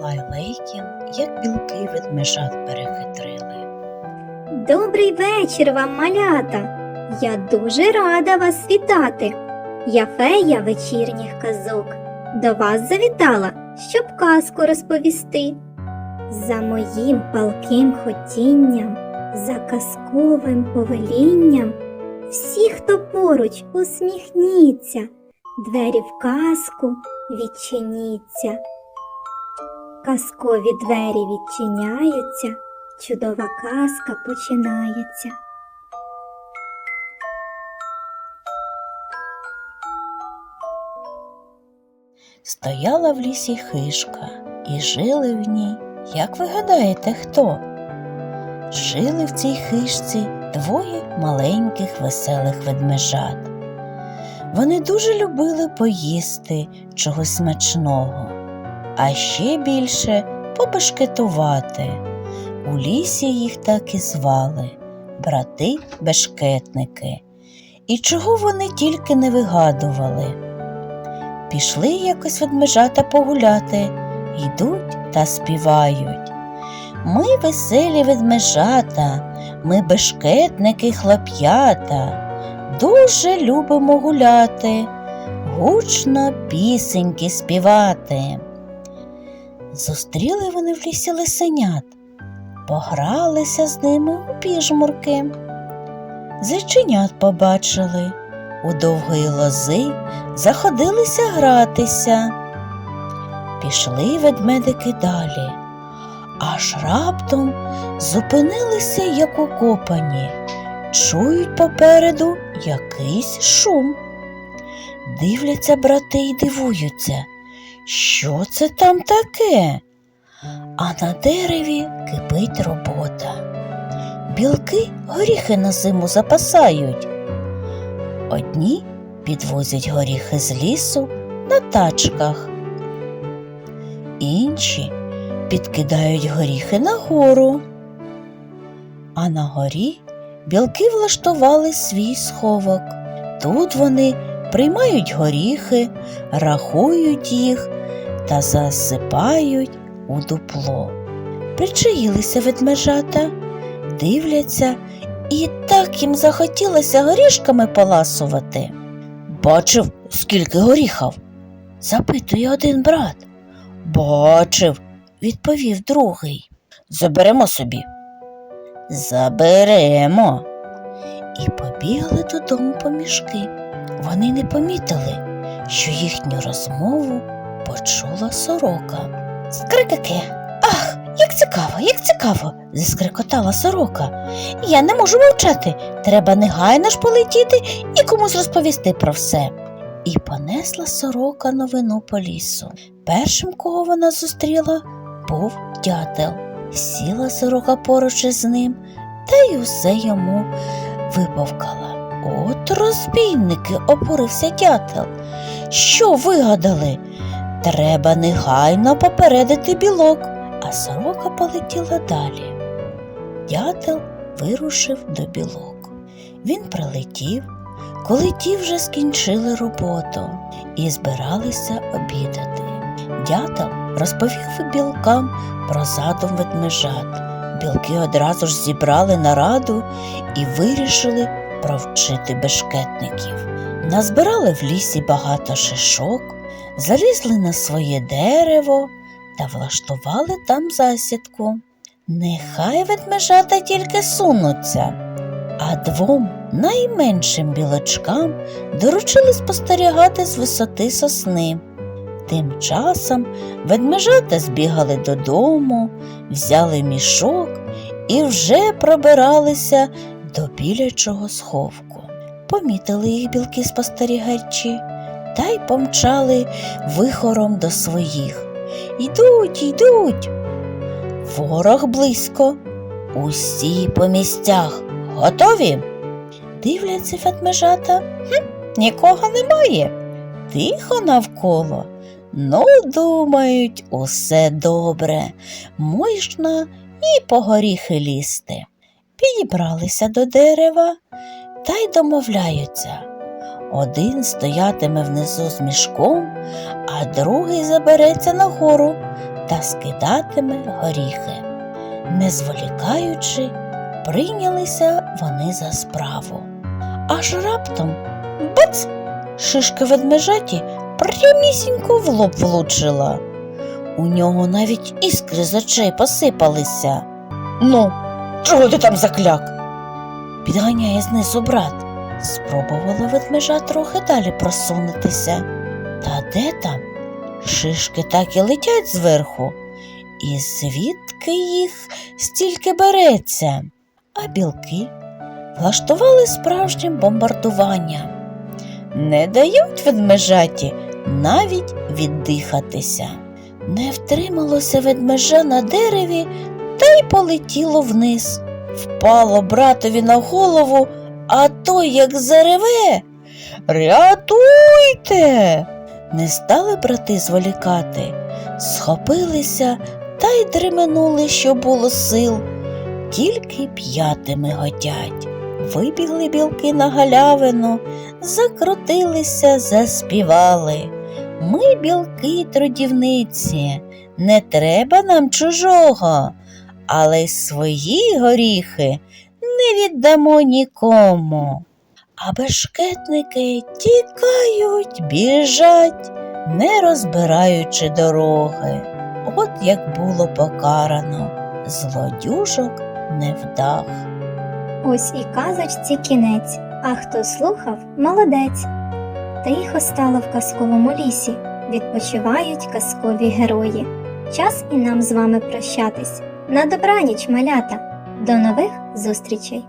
Лайлейкін, як білки ведмежат перехитрили. Добрий вечір вам, малята! Я дуже рада вас вітати. Я фея вечірніх казок. До вас завітала, щоб казку розповісти. За моїм палким хотінням, за казковим повелінням, всі, хто поруч, усміхніться, двері в казку відчиніться. Казкові двері відчиняються, чудова казка починається. Стояла в лісі хишка, і жили в ній, як ви гадаєте, хто? Жили в цій хишці двоє маленьких веселих ведмежат. Вони дуже любили поїсти чогось смачного, а ще більше побешкетувати. У лісі їх так і звали брати бешкетники. І чого вони тільки не вигадували. Пішли якось ведмежата погуляти, йдуть та співають. Ми веселі ведмежата, ми бешкетники хлоп'ята, дуже любимо гуляти, гучно пісеньки співати. Зустріли вони в лісі лисенят, погралися з ними у піжмурки. Зайченят побачили, у довгої лози заходилися гратися. Пішли ведмедики далі, аж раптом зупинилися, як укопані, чують попереду якийсь шум. Дивляться брати й дивуються, що це там таке? А на дереві кипить робота. Білки горіхи на зиму запасають. Одні підвозять горіхи з лісу на тачках, інші підкидають горіхи нагору. А на горі білки влаштували свій сховок. Тут вони приймають горіхи, рахують їх та засипають у дупло. Причаїлися ведмежата, дивляться, і так їм захотілося горішками поласувати. Бачив, скільки горіхів? запитує один брат. Бачив, відповів другий. Заберемо собі. Заберемо. І побігли додому по мішки. Вони не помітили, що їхню розмову почула сорока. Скрикаки. Ах, як цікаво, як цікаво, заскрикотала сорока. Я не можу мовчати. Треба негайно ж полетіти і комусь розповісти про все. І понесла сорока новину по лісу. Першим, кого вона зустріла, був дятел. Сіла сорока поруч із ним та й усе йому вибавкала. От розбійники, обурився дятел. Що вигадали? Треба негайно попередити білок, а сорока полетіла далі. Дятел вирушив до білок. Він прилетів, коли ті вже скінчили роботу і збиралися обідати. Дятел розповів білкам про задум ведмежат. Білки одразу ж зібрали нараду і вирішили провчити бешкетників. Назбирали в лісі багато шишок, залізли на своє дерево та влаштували там засідку. Нехай ведмежата тільки сунуться, а двом найменшим білочкам доручили спостерігати з висоти сосни. Тим часом ведмежата збігали додому, взяли мішок і вже пробиралися до білячого сховку. Помітили їх білки спостерігачі та й помчали вихором до своїх. Йдуть, йдуть. Ворог близько. Усі по місцях. Готові? Дивляться ведмежата. Хм, нікого немає. Тихо навколо. Ну, думають, усе добре. Можна і по горіхи лізти. Підібралися до дерева та й домовляються. Один стоятиме внизу з мішком, а другий забереться нагору та скидатиме горіхи. Не зволікаючи, прийнялися вони за справу. Аж раптом бац! Шишка ведмежаті прямісінько в лоб влучила. У нього навіть іскри з очей посипалися. Ну, чого ти там закляк? Підганяє знизу брат. Спробувала ведмежа трохи далі просунутися. Та де там? Шишки так і летять зверху. І звідки їх стільки береться? А білки влаштували справжнє бомбардування. Не дають ведмежаті навіть віддихатися. Не втрималося ведмежа на дереві та й полетіло вниз. Впало братові на голову, а той як зареве. Рятуйте! Не стали брати зволікати, схопилися та й дременули, що було сил. Тільки п'ятими годять. Вибігли білки на галявину, закрутилися, заспівали. Ми білки трудівниці, не треба нам чужого, але й свої горіхи не віддамо нікому. А бешкетники тікають, біжать, не розбираючи дороги. От як було покарано злодюжок невдах. Ось і казочці кінець, а хто слухав, молодець. Тихо стало в казковому лісі, відпочивають казкові герої. Час і нам з вами прощатись. На добраніч, малята. До нових зустрічей!